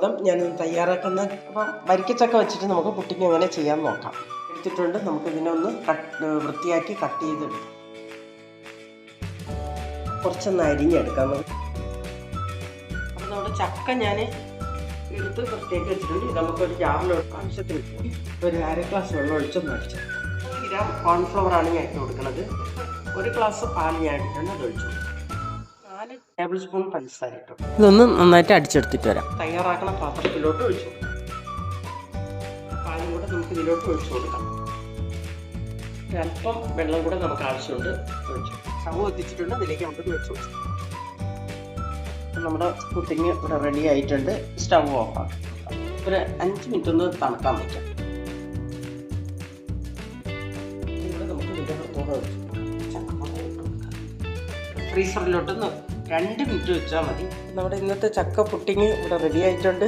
അതും ഞാൻ തയ്യാറാക്കുന്ന അപ്പം വരിക്കച്ചക്ക വെച്ചിട്ട് നമുക്ക് പുട്ടിങ് എങ്ങനെ ചെയ്യാൻ നോക്കാം. എടുത്തിട്ടുണ്ട്. നമുക്ക് ഇതിനെ ഒന്ന് കട്ട് വൃത്തിയാക്കി കട്ട് ചെയ്തെടുക്കാം. കുറച്ചൊന്ന് അരിഞ്ഞെടുക്കാം. നമുക്ക് അപ്പം നമ്മുടെ ചക്ക ഞാൻ എടുത്ത് വൃത്തിയാക്കി വെച്ചിട്ടുണ്ട്. നമുക്കൊരു ജാറിലോട്ട് ആവശ്യത്തിന് ഇട്ട് ഒരു അര ഗ്ലാസ് വെള്ളം ഒഴിച്ചൊന്ന് അടിച്ചു ഗ്രാം കോൺഫ്ലവർ ആണ് ഞാൻ ഇട്ട് കൊടുക്കുന്നത്. ഒരു ഗ്ലാസ് പാൽ ഞാൻ ഇട്ടിട്ടുണ്ട്. അത് ഒഴിച്ചു കൊടുക്കും. ടേബിൾ സ്പൂൺ പഞ്ചസാര ഇട്ടു ഇതൊന്ന് നന്നായിട്ട് അടിച്ചെടുത്തിട്ട് വരാം. തയ്യാറാക്കണ പാത്രത്തിലോട്ട് ഒഴിച്ചു പാലും കൂടെ നമുക്ക് ഇതിലോട്ട് ഒഴിച്ചു കൊടുക്കാം. അല്പം വെള്ളം കൂടെ നമുക്ക് ആവശ്യമുണ്ട്. ഒഴിച്ചു സ്റ്റവ് എത്തിച്ചിട്ടുണ്ട് അതിലേക്ക് നമുക്ക് ഒഴിച്ചു കൊടുക്കാം. നമ്മുടെ പുട്ടിങ് ഇവിടെ റെഡി ആയിട്ടുണ്ട്. സ്റ്റവ് ഓഫ് ആക്കാം. ഒരു അഞ്ച് മിനിറ്റ് ഒന്ന് തണുക്കാൻ പറ്റും ഇവിടെ നമുക്ക് ഇതിന്റെ ഫ്രീസറിലോട്ട് രണ്ട് മിനിറ്റ് വെച്ചാൽ മതി. നമ്മുടെ ഇന്നത്തെ ചക്ക പുട്ടിങ് ഇവിടെ റെഡി ആയിട്ടുണ്ട്.